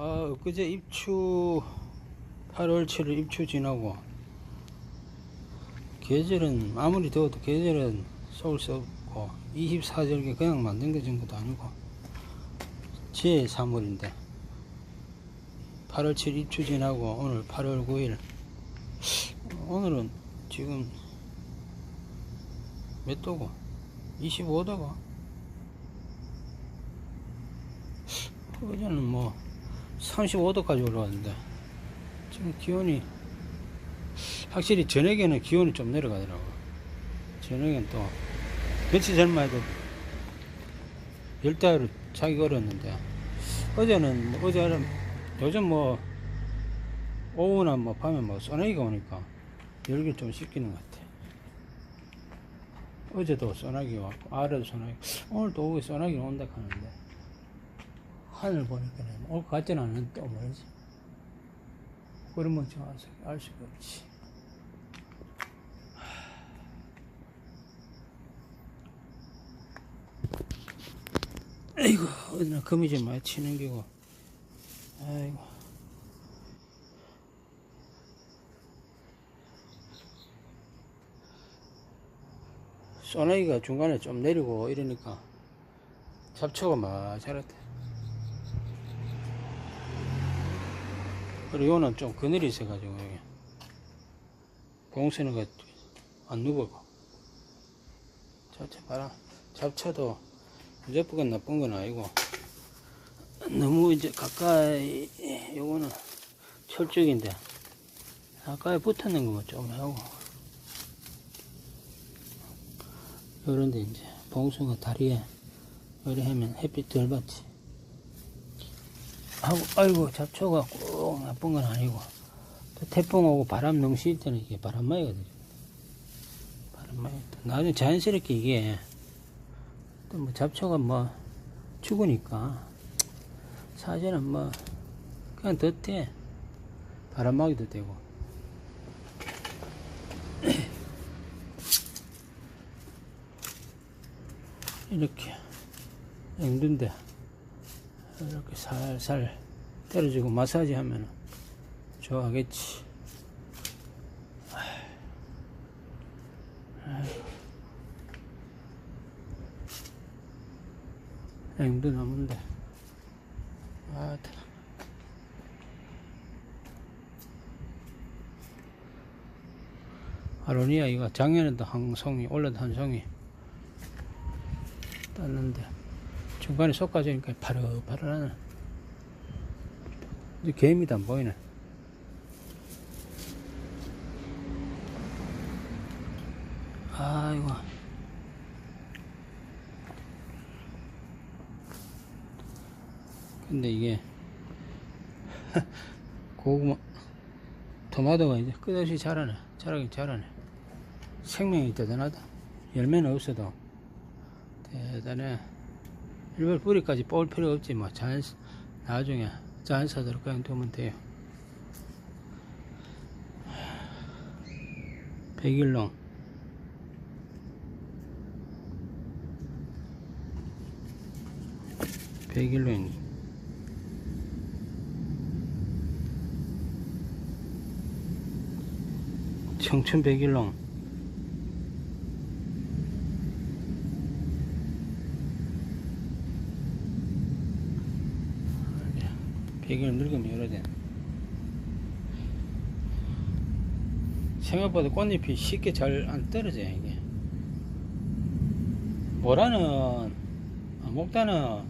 아, 그제 입추 8월 7일 입추 지나고 계절은 아무리 더워도 계절은 쏠 수 없고 24절기 그냥 만든 게 전부도 아니고 제 3월인데 8월 7일 입추 지나고 오늘 8월 9일. 오늘은 지금 몇 도고? 25도고? 어제는 뭐 35도까지 올라왔는데 지금 기온이 확실히 저녁에는 기온이 좀 내려가더라고. 저녁엔 또 며칠 전만 해도 열대야로 자기 어렸는데 어제는 뭐 어제는 요즘 뭐 오후나 뭐 밤에 뭐 소나기가 오니까 열기를 좀 식히는 것 같아. 어제도 소나기 왔고 아래도 소나기 오늘도 오후에 소나기 온다 하는데 하늘 보니까 올 것 같지는 않은데 또 뭐지? 그러면 정확히 알 수가 없지. 아이고 어디나 거미 좀 많이 치는 기고. 아이고. 소나기가 중간에 좀 내리고 이러니까 잡초가 막 자랐대 그리고 요는 좀 그늘이 있어가지고 여기 봉수는 안 누버고 잡초 봐라. 잡초도 무조건 나쁜 건 아니고 너무 이제 가까이 요거는 철쭉인데 가까이 붙었는 거만 좀 하고 요런데 이제 봉수가 다리에 요래 하면 햇빛 덜 받지. 하고 아이고 잡초가 꼭 나쁜 건 아니고 또 태풍 오고 바람 너무 실 때는 이게 바람막이거든요. 바람막이 나중에 자연스럽게 이게 또 뭐 잡초가 뭐 죽으니까 사실은 뭐 그냥 덧대 바람막이도 되고. 이렇게 eng둔데 이렇게 살살 때려주고 마사지 하면 좋아하겠지. 앵두 나무인데. 아 아로니아 이거 작년에도 한 송이 올해도 한 송이 땄는데 중간에 솎아지니까 파릇파릇하네. 이제 개미도 안 보이네. 아이고. 근데 이게 고구마 토마토가 이제 끝없이 자라네. 자라긴 자라네. 생명이 대단하다. 열매는 없어도 대단해. 일별 뿌리까지 뽑을 필요 없지. 뭐 자연 나중에 자연사대로 그냥 두면 돼요. 백일농 백일농 청춘 백일 농 백일 늙으면 오래된 생각보다 꽃잎이 쉽게 잘 안 떨어져요 이게. 모라는 아, 목단은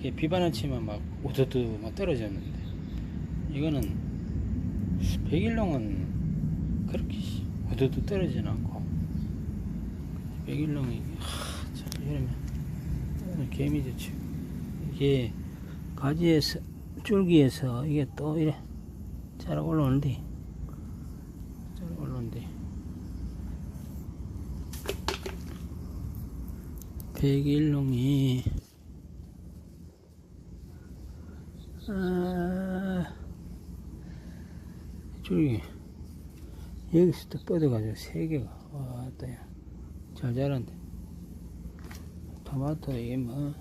이게 비바람 치면 막 우두두 막 떨어졌는데. 이거는 백일농은 그렇게 우두두 떨어지진 않고. 백일농이 하, 참 이러면 오늘 개미 좋지 이게 가지에서 줄기에서 이게 또 이래 잘 올라오는데 잘 올라오는데. 백일농이. 아, 줄기. 여기서 또 뻗어가지고 세 개가 왔다 잘 자란데 토마토 이게 뭐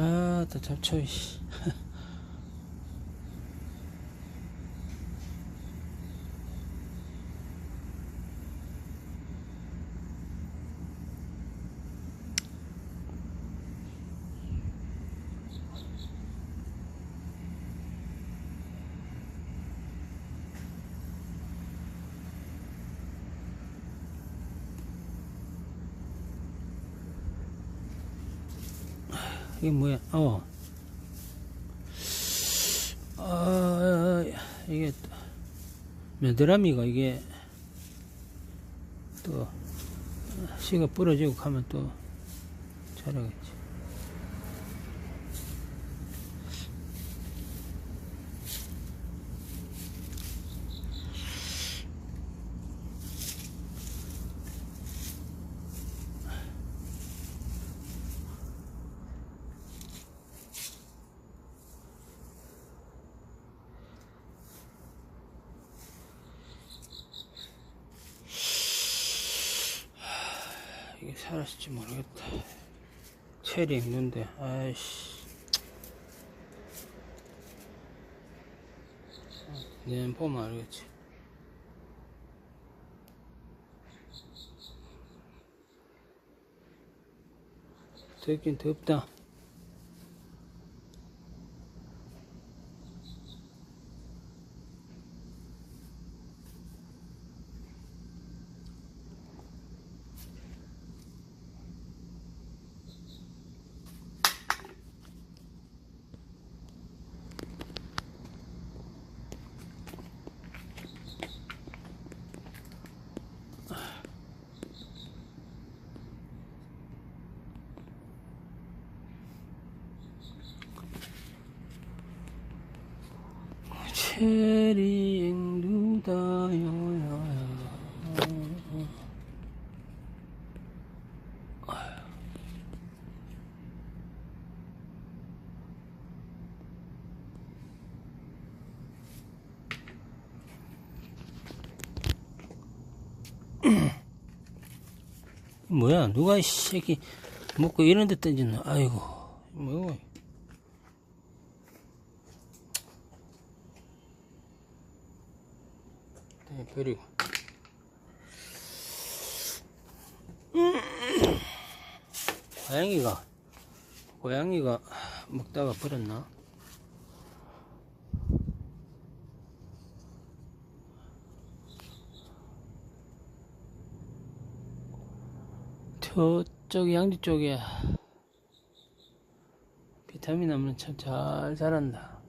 아또 잡초 씨. 이게 뭐야? 어. 아, 이게 또 메드라미가 이게 또 씨가 부러지고 가면 또 자라겠지. 이게 살았을지 모르겠다. 체리 있는데, 아이씨. 내년 보면 알겠지. 덥긴 덥다. 체리 앵두다요 뭐야 누가 이 새끼 먹고 이런 데 던지노 아이고 뭐 야 네, 버리고 고양이가 고양이가 먹다가 버렸나? 저쪽 양지 쪽에 비타민 하면 참잘 자란다.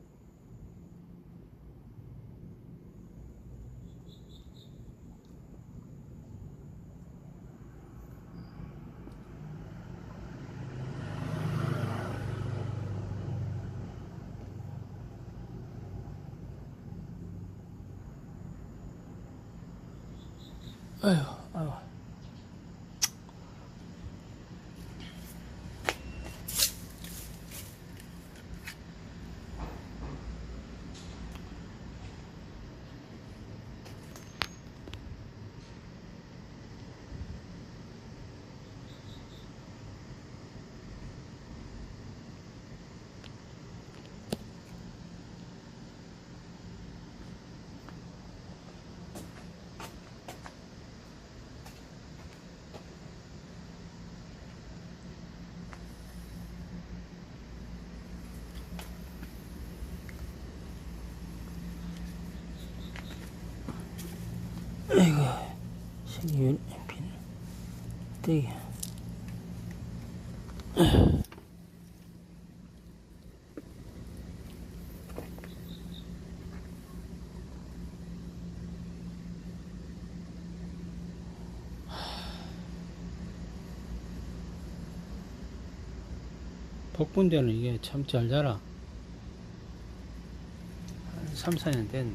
아휴, 아휴. 아이고, 빈 되게. 복분대는 이게 참 잘 자라. 한 3, 4년 됐나.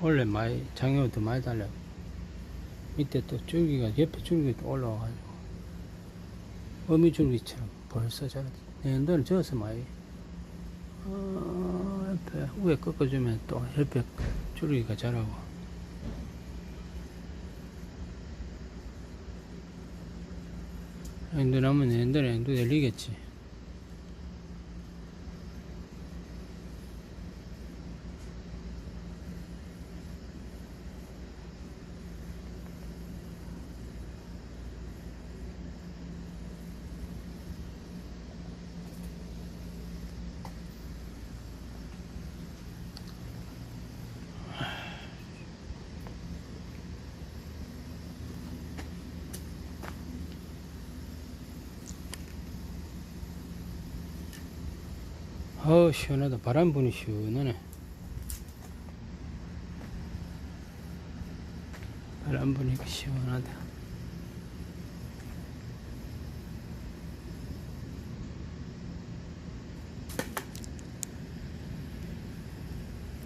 원래 많이 작년부터 많이 달려 밑에 또 줄기가 옆에 줄기가 또 올라와가지고 어미 줄기처럼 벌써 자라 내년도는 저어서 많이 어, 옆에 위에 꺾어주면 또 옆에 줄기가 자라고. 내년도 나면 내년도에 내년도 열리겠지 어우 시원하다. 바람 부니 시원하네. 바람 부니까 시원하다